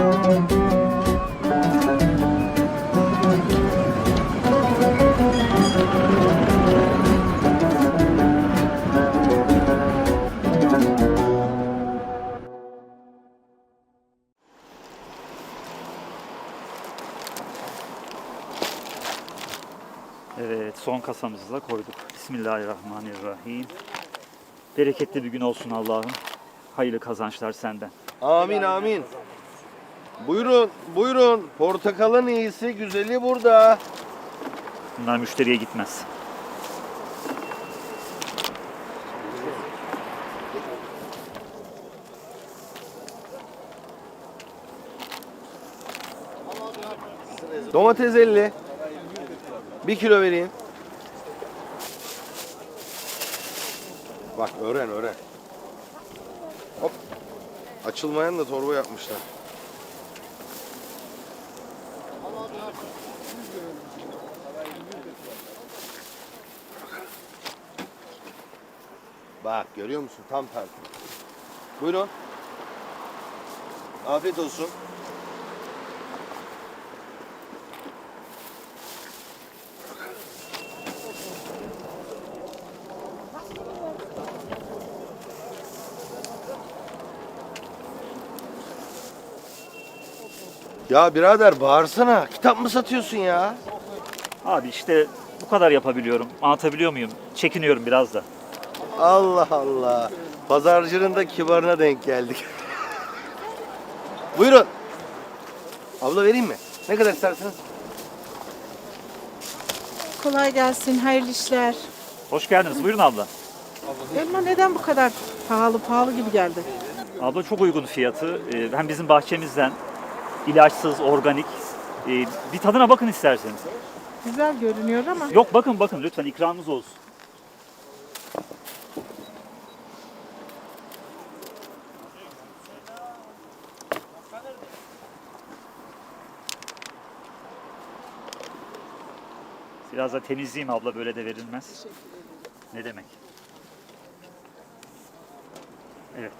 Evet, son kasamızı da koyduk. Bismillahirrahmanirrahim. Bereketli bir gün olsun Allah'ım. Hayırlı kazançlar senden. Amin amin. Buyurun, buyurun. Portakalın iyisi, güzeli burada. Bunlar müşteriye gitmez. Domates 50. Bir kilo vereyim. Bak öğren öğren. Hop. Açılmayan da torba yapmışlar. Bak görüyor musun? Tam tersi. Buyurun. Afiyet olsun. Ya birader bağırsana. Kitap mı satıyorsun ya? Abi işte bu kadar yapabiliyorum. Anlatabiliyor muyum? Çekiniyorum biraz da. Allah Allah. Pazarcının da kibarına denk geldik. Buyurun. Abla vereyim mi? Ne kadar istersiniz? Kolay gelsin, hayırlı işler. Hoş geldiniz. Buyurun abla. Elma neden bu kadar pahalı, pahalı gibi geldi? Abla çok uygun fiyatı. Ee, Hem bizim bahçemizden ilaçsız, organik. Ee, Bir tadına bakın isterseniz. Güzel görünüyor ama Yok bakın bakın lütfen ikramınız olsun. Biraz da temizleyeyim abla böyle de verilmez. Ne demek? Evet.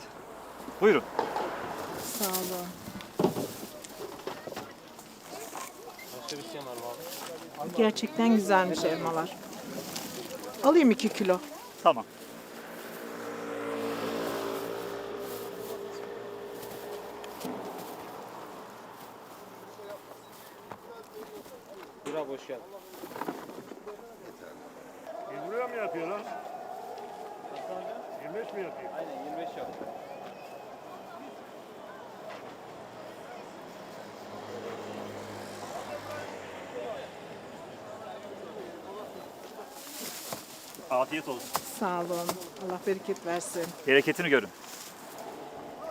Buyurun. sağ olun. Gerçekten güzelmiş elmalar. Alayım iki kilo. Tamam. Afiyet olsun. Sağ olun. Allah bereket versin. Bereketini görün.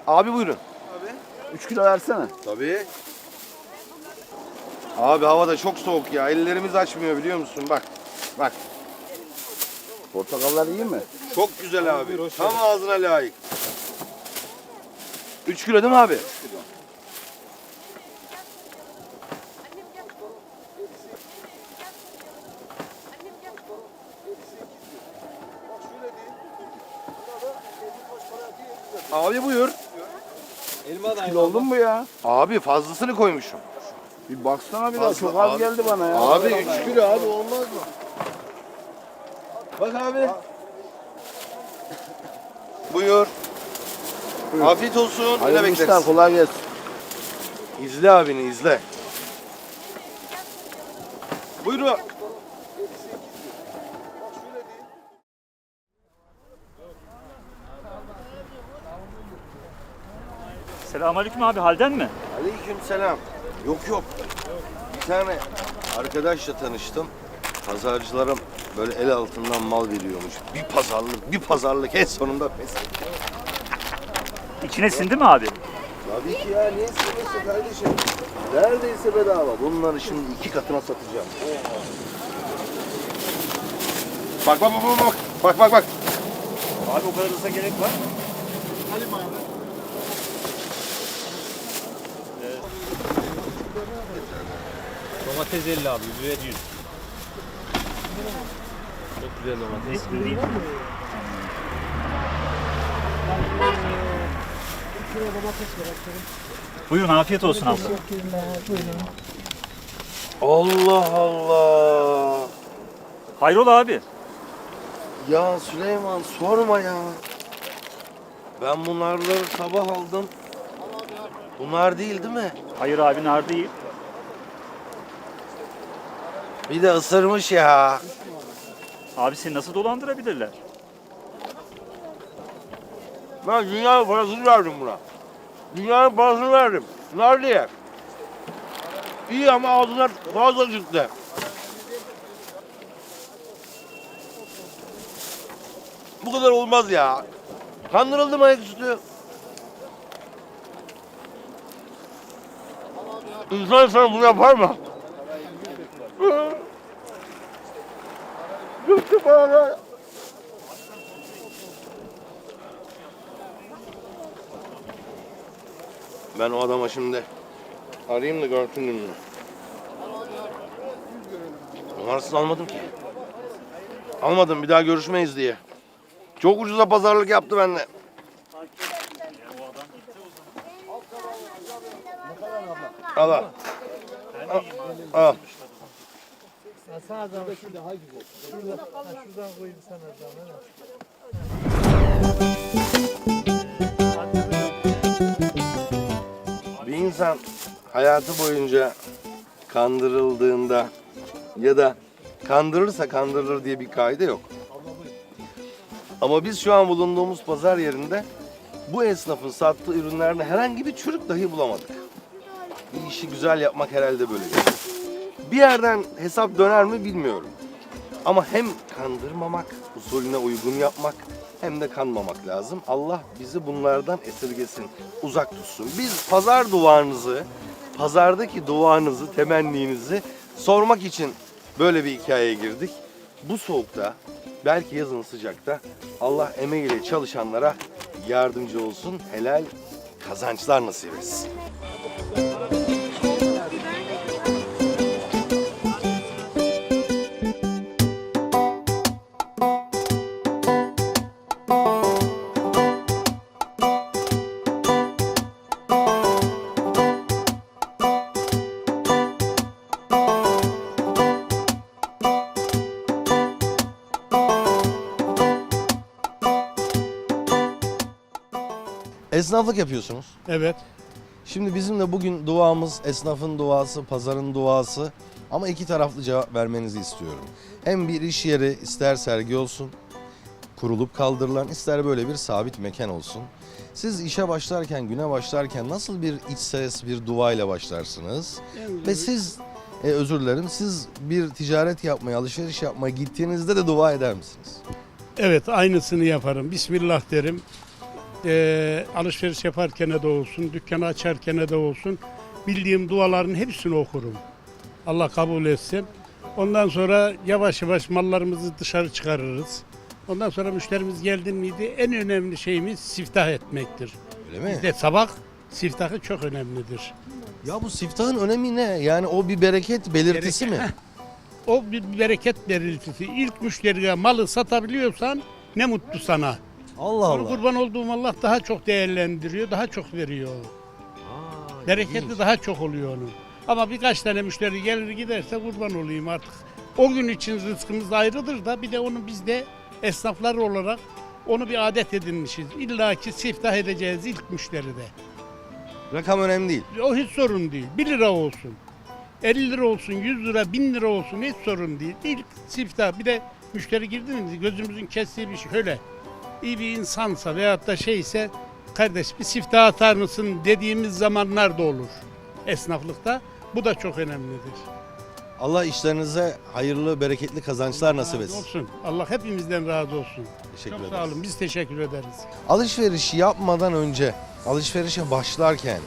Abi buyurun. 3 kilo versene. Tabii. Abi hava da çok soğuk ya. Ellerimiz açmıyor biliyor musun? Bak. Bak. Portakallar iyi mi? Çok güzel abi. Tam ağzına layık. 3 kilo değil mi abi? Abi buyur. Kilo oldun mu ya? Abi fazlasını koymuşum. Bir baksana bir daha Fazla çok az abi. geldi bana ya. Abi 3 kilo abi olmaz mı? Bak abi. Buyur. Afiyet olsun. Hayırlı işler bekleriz. kolay gelsin. İzle abini izle. Buyurun. Selamünaleyküm abi halden mi? Aleyküm selam. Yok yok. Bir tane arkadaşla tanıştım. Pazarcılarım böyle el altından mal veriyormuş. Bir pazarlık, bir pazarlık en sonunda pes. İçine sindi mi abi? Tabii ki ya niye istiyorsun kardeşim? Neredeyse bedava. Bunları şimdi iki katına satacağım. Bak bak bak bak bak. Bak bak bak. Abi o kadar hızla gerek var. Domates 50 abi, biber 100. Çok güzel domates. Buyurun afiyet olsun abla. Allah Allah. Hayrola abi? Ya Süleyman sorma ya. Ben bunları sabah aldım. Bunlar değil değil mi? Hayır abi nar değil. Bir de ısırmış ya. Abi seni nasıl dolandırabilirler? Ben dünyanın parasını verdim buna. Dünyanın parasını verdim. Nar diye. İyi ama ağzına fazla çıktı. Bu kadar olmaz ya. Kandırıldım ayaküstü. İnsan sana bunu yapar mı? Gitti bana. Ben o adama şimdi arayayım da görsün gününü. Numarasını almadım ki. Almadım bir daha görüşmeyiz diye. Çok ucuza pazarlık yaptı benimle. Al al. Al. al. Bir insan hayatı boyunca kandırıldığında ya da kandırırsa kandırılır diye bir kaide yok. Ama biz şu an bulunduğumuz pazar yerinde bu esnafın sattığı ürünlerine herhangi bir çürük dahi bulamadık. Bir işi güzel yapmak herhalde böyle. Bir yerden hesap döner mi bilmiyorum. Ama hem kandırmamak, usulüne uygun yapmak hem de kanmamak lazım. Allah bizi bunlardan esirgesin, uzak tutsun. Biz pazar duvarınızı, pazardaki duanızı, temenninizi sormak için böyle bir hikayeye girdik. Bu soğukta, belki yazın sıcakta Allah emeğiyle çalışanlara yardımcı olsun, helal kazançlar nasip etsin. Esnaflık yapıyorsunuz. Evet. Şimdi bizim de bugün duamız esnafın duası, pazarın duası ama iki taraflı cevap vermenizi istiyorum. Hem bir iş yeri ister sergi olsun, kurulup kaldırılan ister böyle bir sabit mekan olsun. Siz işe başlarken, güne başlarken nasıl bir iç ses, bir dua ile başlarsınız? Ve siz, e, özür dilerim, siz bir ticaret yapmaya, alışveriş yapmaya gittiğinizde de dua eder misiniz? Evet aynısını yaparım. Bismillah derim. Ee, alışveriş yaparken de olsun, dükkanı açarken de olsun bildiğim duaların hepsini okurum. Allah kabul etsin. Ondan sonra yavaş yavaş mallarımızı dışarı çıkarırız. Ondan sonra müşterimiz geldi miydi en önemli şeyimiz siftah etmektir. Öyle mi? Bizde sabah siftahı çok önemlidir. Ya bu siftahın önemi ne? Yani o bir bereket belirtisi Bereket- mi? O bir bereket belirtisi. İlk müşteriye malı satabiliyorsan ne mutlu sana. Allah Onu Allah. kurban olduğum Allah daha çok değerlendiriyor, daha çok veriyor. Bereketli ilginç. daha çok oluyor onun. Ama birkaç tane müşteri gelir giderse kurban olayım artık. O gün için rızkımız ayrıdır da bir de onu biz de esnaflar olarak onu bir adet edinmişiz. İlla ki siftah edeceğiz ilk müşteride. Rakam önemli değil. O hiç sorun değil. 1 lira olsun. 50 lira olsun, 100 lira, 1000 lira olsun hiç sorun değil. İlk siftah bir de müşteri girdi mi gözümüzün kestiği bir şey öyle. İyi bir insansa veyahut da şeyse kardeş bir siftah atar mısın dediğimiz zamanlar da olur esnaflıkta. Bu da çok önemlidir. Allah işlerinize hayırlı, bereketli kazançlar nasip etsin. olsun. Allah hepimizden razı olsun. Teşekkür çok ederiz. sağ olun. Biz teşekkür ederiz. Alışveriş yapmadan önce, alışverişe başlarken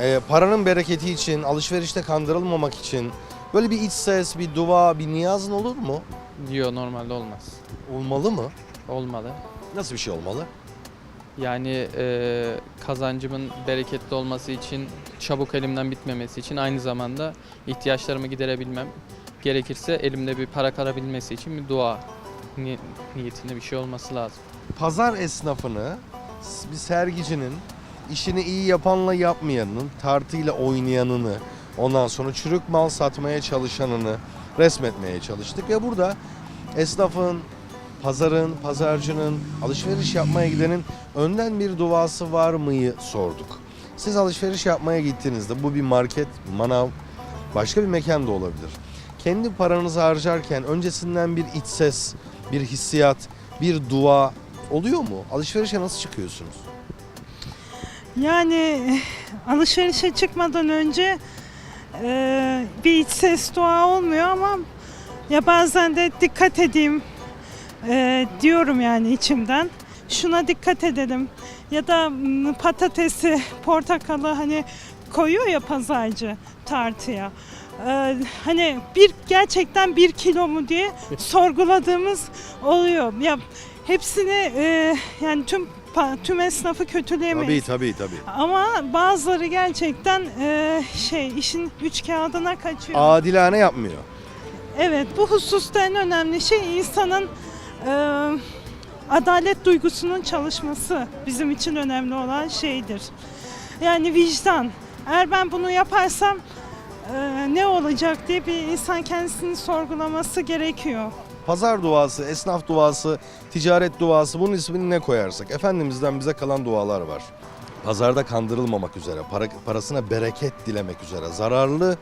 e, paranın bereketi için, alışverişte kandırılmamak için böyle bir iç ses, bir dua, bir niyazın olur mu? Diyor normalde olmaz. Olmalı mı? Olmalı. Nasıl bir şey olmalı? Yani e, kazancımın bereketli olması için, çabuk elimden bitmemesi için aynı zamanda ihtiyaçlarımı giderebilmem gerekirse elimde bir para kalabilmesi için bir dua ni- niyetinde bir şey olması lazım. Pazar esnafını bir sergicinin işini iyi yapanla yapmayanının, tartıyla oynayanını, ondan sonra çürük mal satmaya çalışanını resmetmeye çalıştık. Ve burada esnafın, pazarın, pazarcının, alışveriş yapmaya gidenin önden bir duası var mıyı sorduk. Siz alışveriş yapmaya gittiğinizde bu bir market, manav, başka bir mekan da olabilir. Kendi paranızı harcarken öncesinden bir iç ses, bir hissiyat, bir dua oluyor mu? Alışverişe nasıl çıkıyorsunuz? Yani alışverişe çıkmadan önce e, bir iç ses dua olmuyor ama ya bazen de dikkat edeyim e, diyorum yani içimden. Şuna dikkat edelim. Ya da m, patatesi, portakalı hani koyuyor ya pazarcı tartıya. E, hani bir gerçekten bir kilo mu diye sorguladığımız oluyor. Ya hepsini e, yani tüm tüm esnafı kötüleyemeyiz. tabii tabii. Ama bazıları gerçekten e, şey işin üç kağıdına kaçıyor. Adilane yapmıyor. Evet bu hususta en önemli şey insanın e, adalet duygusunun çalışması bizim için önemli olan şeydir. Yani vicdan. Eğer ben bunu yaparsam e, ne olacak diye bir insan kendisini sorgulaması gerekiyor. Pazar duası, esnaf duası, ticaret duası bunun ismini ne koyarsak Efendimiz'den bize kalan dualar var. Pazarda kandırılmamak üzere, para, parasına bereket dilemek üzere, zararlı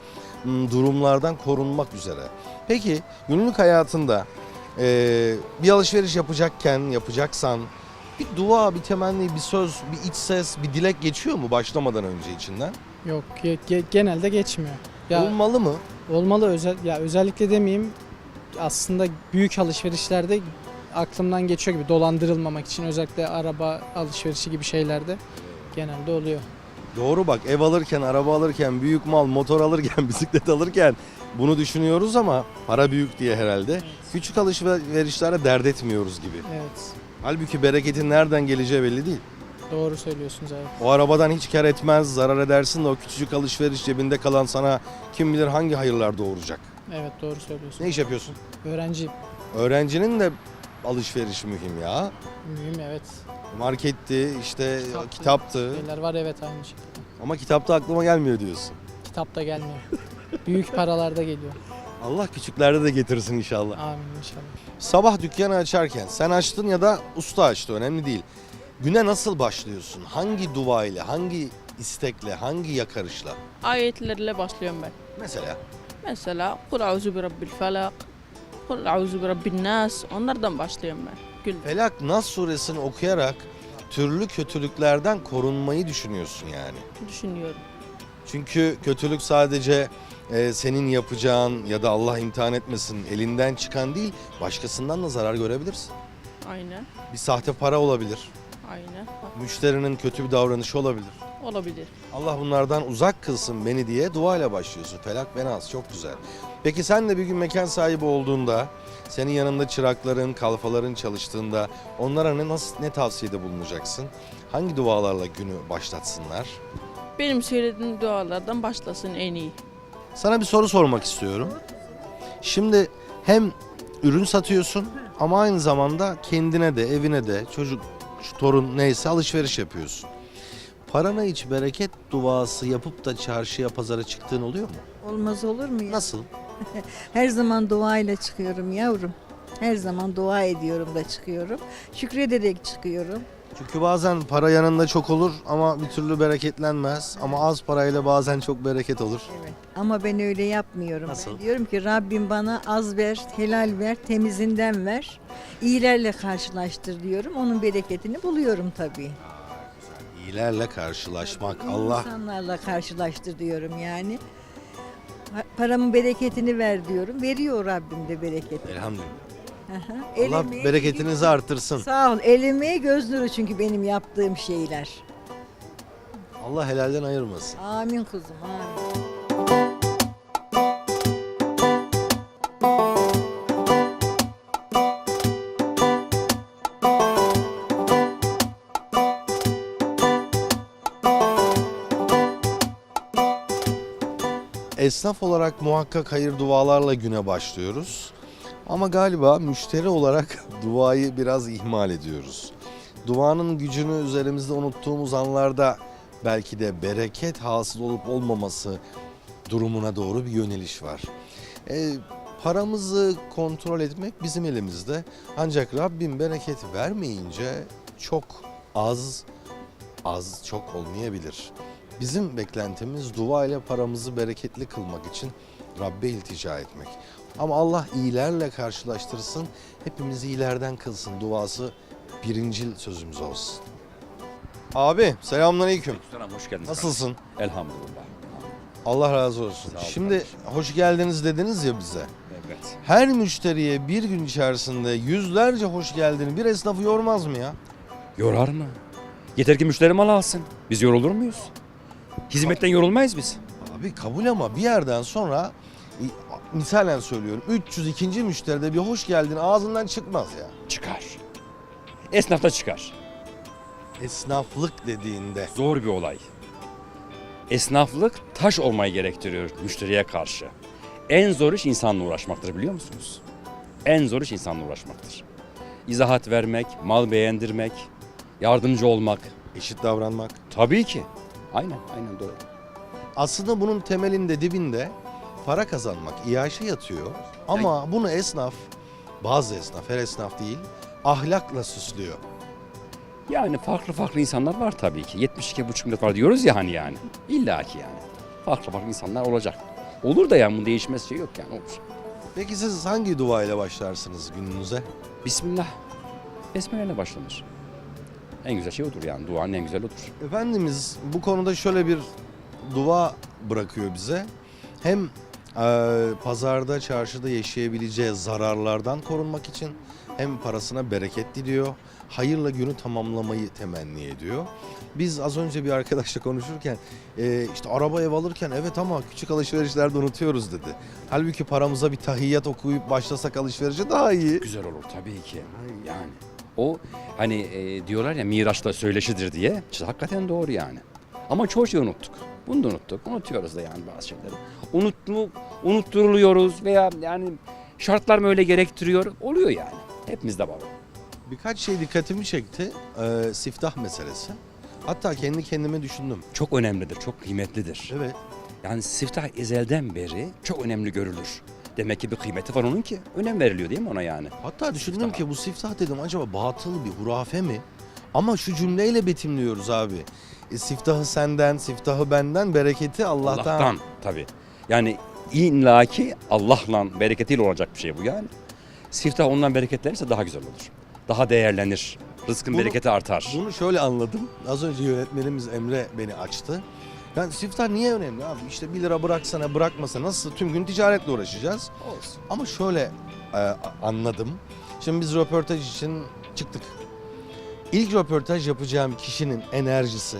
mm, durumlardan korunmak üzere. Peki günlük hayatında eee, bir alışveriş yapacakken, yapacaksan bir dua, bir temenni, bir söz, bir iç ses, bir dilek geçiyor mu başlamadan önce içinden? Yok ge- ge- genelde geçmiyor. Ya Olmalı mı? olmalı özel ya özellikle demeyeyim aslında büyük alışverişlerde aklımdan geçiyor gibi dolandırılmamak için özellikle araba alışverişi gibi şeylerde genelde oluyor. Doğru bak ev alırken, araba alırken, büyük mal, motor alırken, bisiklet alırken bunu düşünüyoruz ama para büyük diye herhalde. Küçük alışverişlere dert etmiyoruz gibi. Evet. Halbuki bereketin nereden geleceği belli değil. Doğru söylüyorsunuz evet. O arabadan hiç kar etmez, zarar edersin de o küçücük alışveriş cebinde kalan sana kim bilir hangi hayırlar doğuracak. Evet doğru söylüyorsun. Ne iş yapıyorsun? Öğrenciyim. Öğrencinin de alışveriş mühim ya. Mühim evet. Marketti, işte Kitaptı. kitaptı. Şeyler var evet aynı şekilde. Ama kitapta aklıma gelmiyor diyorsun. Kitap da gelmiyor. Büyük paralarda geliyor. Allah küçüklerde de getirsin inşallah. Amin inşallah. Sabah dükkanı açarken sen açtın ya da usta açtı önemli değil. Güne nasıl başlıyorsun? Hangi dua ile, hangi istekle, hangi yakarışla? Ayetlerle başlıyorum ben. Mesela Mesela kul auzu bi rabbil felak, kul auzu bi rabbin nas. Onlardan başlıyorum ben. Gün. Felak Nas suresini okuyarak türlü kötülüklerden korunmayı düşünüyorsun yani. Düşünüyorum. Çünkü kötülük sadece e, senin yapacağın ya da Allah imtihan etmesin elinden çıkan değil, başkasından da zarar görebilirsin. Aynen. Bir sahte para olabilir, Aynen. Müşterinin kötü bir davranışı olabilir. Olabilir. Allah bunlardan uzak kılsın beni diye duayla başlıyorsun. Felak ve Nas çok güzel. Peki sen de bir gün mekan sahibi olduğunda, senin yanında çırakların, kalfaların çalıştığında onlara ne nasıl ne tavsiyede bulunacaksın? Hangi dualarla günü başlatsınlar? Benim söylediğim dualardan başlasın en iyi. Sana bir soru sormak istiyorum. Şimdi hem ürün satıyorsun ama aynı zamanda kendine de, evine de, çocuk, torun neyse alışveriş yapıyorsun. Parana hiç bereket duası yapıp da çarşıya, pazara çıktığın oluyor mu? Olmaz olur mu ya? Nasıl? Her zaman duayla çıkıyorum yavrum. Her zaman dua ediyorum da çıkıyorum. Şükrederek çıkıyorum. Çünkü bazen para yanında çok olur ama bir türlü bereketlenmez. Ama az parayla bazen çok bereket olur. Evet. Ama ben öyle yapmıyorum. Nasıl? Ben diyorum ki Rabbim bana az ver, helal ver, temizinden ver. İyilerle karşılaştır diyorum. Onun bereketini buluyorum tabii. İyilerle karşılaşmak. İyi Allah insanlarla karşılaştır diyorum yani. Pa- Paramın bereketini ver diyorum. Veriyor Rabbim de bereketini. elhamdülillah. Allah Elime- bereketinizi artırsın. Sağ ol. Elime göz nuru çünkü benim yaptığım şeyler. Allah helalden ayırmasın. Amin kuzum. Amin. Esnaf olarak muhakkak hayır dualarla güne başlıyoruz. Ama galiba müşteri olarak duayı biraz ihmal ediyoruz. Duanın gücünü üzerimizde unuttuğumuz anlarda belki de bereket hasıl olup olmaması durumuna doğru bir yöneliş var. E, paramızı kontrol etmek bizim elimizde. Ancak Rabbim bereket vermeyince çok az, az çok olmayabilir. Bizim beklentimiz dua ile paramızı bereketli kılmak için Rabbe iltica etmek. Ama Allah iyilerle karşılaştırsın, hepimizi iyilerden kılsın duası birincil sözümüz olsun. Abi selamünaleyküm. Selam hoş geldiniz. Nasılsın? Elhamdülillah. Allah razı olsun. Sağ Şimdi kardeşim. hoş geldiniz dediniz ya bize. Evet. Her müşteriye bir gün içerisinde yüzlerce hoş geldin bir esnafı yormaz mı ya? Yorar mı? Yeter ki müşteri mal alsın. Biz yorulur muyuz? Hizmetten yorulmayız biz. Abi kabul ama bir yerden sonra misalen söylüyorum 302. müşteride bir hoş geldin ağzından çıkmaz ya. Çıkar. Esnafta çıkar. Esnaflık dediğinde Zor bir olay. Esnaflık taş olmayı gerektiriyor müşteriye karşı. En zor iş insanla uğraşmaktır biliyor musunuz? En zor iş insanla uğraşmaktır. İzahat vermek, mal beğendirmek, yardımcı olmak. eşit davranmak. Tabii ki. Aynen, aynen doğru. Aslında bunun temelinde dibinde para kazanmak, iaşe yatıyor. Ama bunu esnaf, bazı esnaf, her esnaf değil, ahlakla süslüyor. Yani farklı farklı insanlar var tabii ki. 72,5 milyon var diyoruz ya hani yani. İlla ki yani. Farklı farklı insanlar olacak. Olur da yani bunun değişmez şey yok yani olur. Peki siz hangi dua ile başlarsınız gününüze? Bismillah. Besmeleyle başlanır. En güzel şey odur yani. Duanın en güzel odur. Efendimiz bu konuda şöyle bir dua bırakıyor bize. Hem pazarda, çarşıda yaşayabileceği zararlardan korunmak için hem parasına bereket diliyor. Hayırla günü tamamlamayı temenni ediyor. Biz az önce bir arkadaşla konuşurken eee, işte araba ev alırken evet ama küçük alışverişlerde unutuyoruz dedi. Halbuki paramıza bir tahiyyat okuyup başlasak alışverişe daha iyi. Güzel olur tabii ki. Yani o hani e, diyorlar ya Miraç'ta söyleşidir diye. İşte hakikaten doğru yani. Ama çoğu şeyi unuttuk. Bunu da unuttuk. Unutuyoruz da yani bazı şeyleri. Unutmu, unutturuluyoruz veya yani şartlar mı öyle gerektiriyor? Oluyor yani. Hepimizde var. Birkaç şey dikkatimi çekti. Eee, siftah meselesi. Hatta kendi kendime düşündüm. Çok önemlidir, çok kıymetlidir. Evet. Yani siftah ezelden beri çok önemli görülür. Demek ki bir kıymeti var onun ki. Önem veriliyor değil mi ona yani? Hatta düşündüm Siftah. ki bu siftah dedim acaba batıl bir hurafe mi? Ama şu cümleyle betimliyoruz abi. E, siftahı senden, siftahı benden, bereketi Allah'tan. Allah'tan tabii. Yani illaki Allah'la bereketiyle olacak bir şey bu yani. Siftah ondan bereketlenirse daha güzel olur. Daha değerlenir. Rızkın Bunu- bereketi artar. Bunu şöyle anladım. Az önce yönetmenimiz Emre beni açtı. Yani siftah niye önemli abi? İşte 1 lira bıraksana bırakmasa nasıl tüm gün ticaretle uğraşacağız. Olsun. Ama şöyle e, anladım. Şimdi biz röportaj için çıktık. İlk röportaj yapacağım kişinin enerjisi,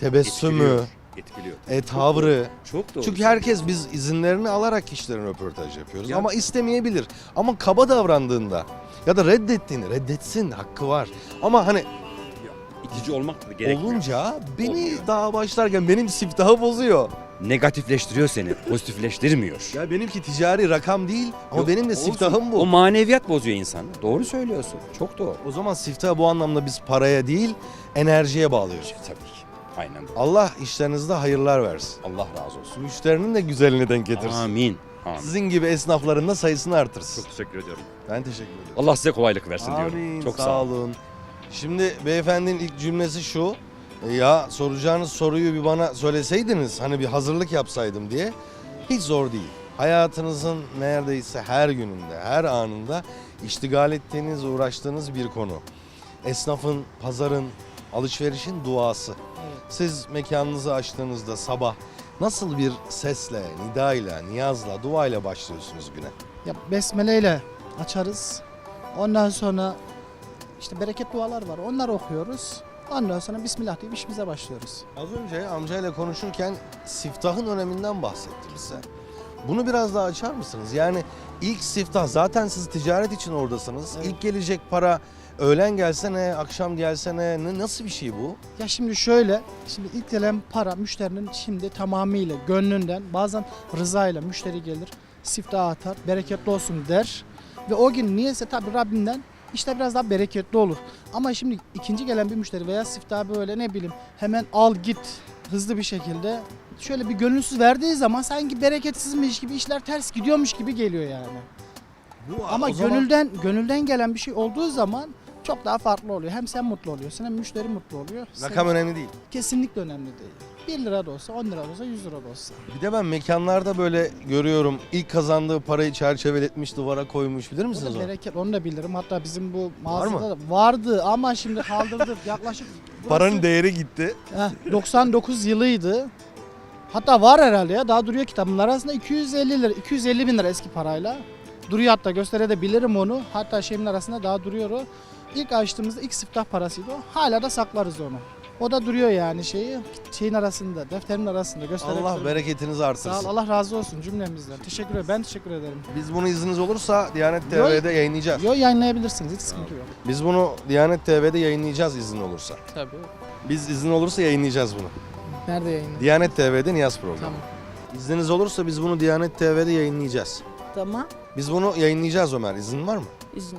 tebessümü, Etkiliyor. Etkiliyor. e, tavrı. Çok doğru. Çünkü herkes biz izinlerini alarak kişilerin röportaj yapıyoruz. Ya- Ama istemeyebilir. Ama kaba davrandığında ya da reddettiğini reddetsin hakkı var. Ama hani itici olmak da gerekmiyor. olunca beni Olmuyor. daha başlarken benim siftahı bozuyor. Negatifleştiriyor seni. Pozitifleştirmiyor. Ya benimki ticari rakam değil ama Yok, benim de olsun. siftahım bu. O maneviyat bozuyor insanı. Doğru söylüyorsun. Çok doğru. O zaman siftahı bu anlamda biz paraya değil enerjiye bağlıyoruz. Tabii ki. Aynen doğru. Allah işlerinizde hayırlar versin. Allah razı olsun. Müşterinin de güzelini denk getirsin. Amin. Amin. Sizin gibi esnafların da sayısını artırsın. Çok teşekkür ediyorum. Ben teşekkür ederim. Allah size kolaylık versin Amin. diyorum. Çok sağ, sağ olun. olun. Şimdi beyefendinin ilk cümlesi şu. "E Ya soracağınız soruyu bir bana söyleseydiniz hani bir hazırlık yapsaydım diye. Hiç zor değil. Hayatınızın neredeyse her gününde, her anında iştigal ettiğiniz, uğraştığınız bir konu. Esnafın, pazarın, alışverişin duası. Siz mekanınızı açtığınızda sabah nasıl bir sesle, nidayla, niyazla, duayla başlıyorsunuz güne? Ya besmeleyle açarız. Ondan sonra işte bereket dualar var. Onları okuyoruz. Ondan sonra Bismillah deyip işimize başlıyoruz. Az önce amcayla konuşurken siftahın öneminden bahsetti bize. Bunu biraz daha açar mısınız? Yani ilk siftah zaten siz ticaret için oradasınız. Evet. İlk gelecek para öğlen gelsene, akşam gelsene ne nasıl bir şey bu? Ya şimdi şöyle, şimdi ilk gelen para müşterinin şimdi tamamıyla gönlünden bazen rızayla müşteri gelir, siftah atar, bereketli olsun der. Ve o gün niyeyse tabii Rabbimden işler biraz daha bereketli olur. Ama şimdi ikinci gelen bir müşteri veya siftah böyle ne bileyim hemen al git hızlı bir şekilde şöyle bir gönülsüz verdiği zaman sanki bereketsizmiş gibi işler ters gidiyormuş gibi geliyor yani. Bu, Ama o zaman- gönülden gönülden gelen bir şey olduğu zaman çok daha farklı oluyor. Hem sen mutlu oluyorsun hem müşteri mutlu oluyor. Rakam Sen- önemli değil. Kesinlikle önemli değil. 1 lira da olsa, 10 lira da olsa, 100 lira da olsa. Bir de ben mekanlarda böyle görüyorum. İlk kazandığı parayı çerçeveletmiş, duvara koymuş. Bilir misiniz da onu? bereket, onu da bilirim. Hatta bizim bu mağazada da vardı ama şimdi kaldırdık. Yaklaşık burası- Paranın değeri gitti. Heh, 99 yılıydı. Hatta var herhalde ya. Daha duruyor kitabın arasında 250 lira, 250 bin lira eski parayla. Duruyor hatta gösterebilirim onu. Hatta şeyin arasında daha duruyor o. İlk açtığımızda ilk siftah parasıydı o. Hala da saklarız onu. O da duruyor yani şeyi şeyin arasında, defterimin arasında gösterebilirim. Allah bereketinizi Sağ artırsın. ol, Allah razı olsun cümlemizden. Teşekkür ederim. Ben teşekkür ederim. Biz bunu izniniz olursa Diyanet Yo- TV'de yayınlayacağız. Yo yayınlayabilirsiniz. Hiç sıkıntı yok. Biz bunu Diyanet TV'de yayınlayacağız izin olursa. Tabii. Biz izin olursa yayınlayacağız bunu. Nerede yayınlayın? Diyanet TV'de Niyaz programı. Tamam. İzniniz olursa biz bunu Diyanet TV'de yayınlayacağız. Tamam. Biz bunu yayınlayacağız Ömer. İzin var mı? İzin.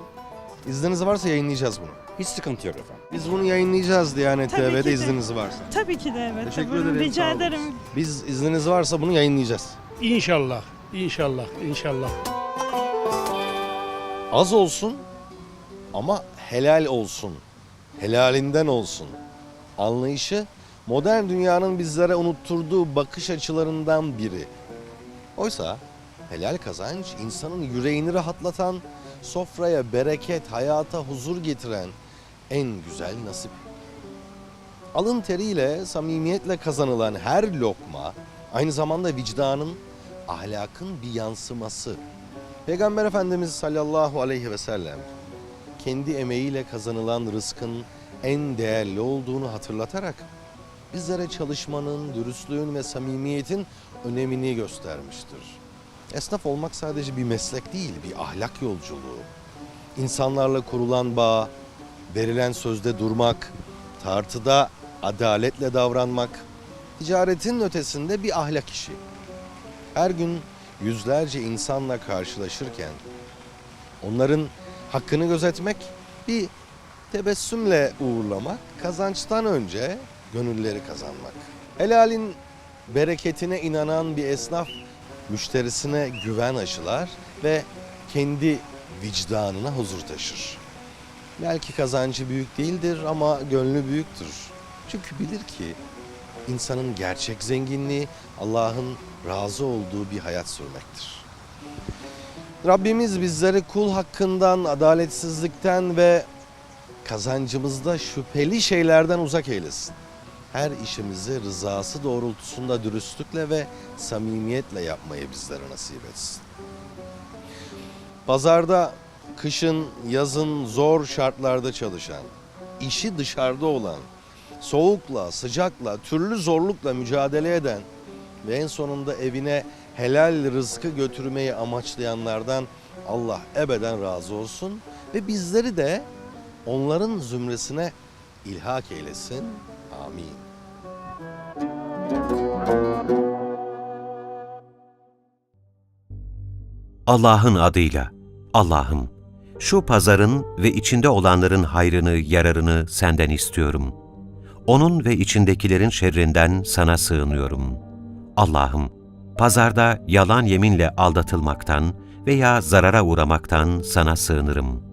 İzniniz varsa yayınlayacağız bunu. Hiç sıkıntı yok efendim. Biz bunu yayınlayacağız Diyanet Tabii ki TV'de de. izniniz varsa. Tabii ki de evet. Teşekkür Buyurun, ederim, Rica sağ olun. ederim. Biz izniniz varsa bunu yayınlayacağız. İnşallah, inşallah, inşallah. Az olsun ama helal olsun. Helalinden olsun. Anlayışı modern dünyanın bizlere unutturduğu bakış açılarından biri. Oysa helal kazanç insanın yüreğini rahatlatan, sofraya bereket, hayata huzur getiren en güzel nasip. Alın teriyle, samimiyetle kazanılan her lokma aynı zamanda vicdanın, ahlakın bir yansıması. Peygamber Efendimiz sallallahu aleyhi ve sellem kendi emeğiyle kazanılan rızkın en değerli olduğunu hatırlatarak bizlere çalışmanın, dürüstlüğün ve samimiyetin önemini göstermiştir. Esnaf olmak sadece bir meslek değil, bir ahlak yolculuğu. İnsanlarla kurulan bağ, verilen sözde durmak, tartıda adaletle davranmak, ticaretin ötesinde bir ahlak işi. Her gün yüzlerce insanla karşılaşırken onların hakkını gözetmek, bir tebessümle uğurlamak, kazançtan önce gönülleri kazanmak. Helalin bereketine inanan bir esnaf müşterisine güven aşılar ve kendi vicdanına huzur taşır. Belki kazancı büyük değildir ama gönlü büyüktür. Çünkü bilir ki insanın gerçek zenginliği Allah'ın razı olduğu bir hayat sürmektir. Rabbimiz bizleri kul hakkından, adaletsizlikten ve kazancımızda şüpheli şeylerden uzak eylesin. Her işimizi rızası doğrultusunda dürüstlükle ve samimiyetle yapmayı bizlere nasip etsin. Pazarda kışın, yazın zor şartlarda çalışan, işi dışarıda olan, soğukla, sıcakla, türlü zorlukla mücadele eden ve en sonunda evine helal rızkı götürmeyi amaçlayanlardan Allah ebeden razı olsun ve bizleri de onların zümresine ilhak eylesin. Amin. Allah'ın adıyla. Allah'ım, şu pazarın ve içinde olanların hayrını, yararını senden istiyorum. Onun ve içindekilerin şerrinden sana sığınıyorum. Allah'ım, pazarda yalan yeminle aldatılmaktan veya zarara uğramaktan sana sığınırım.''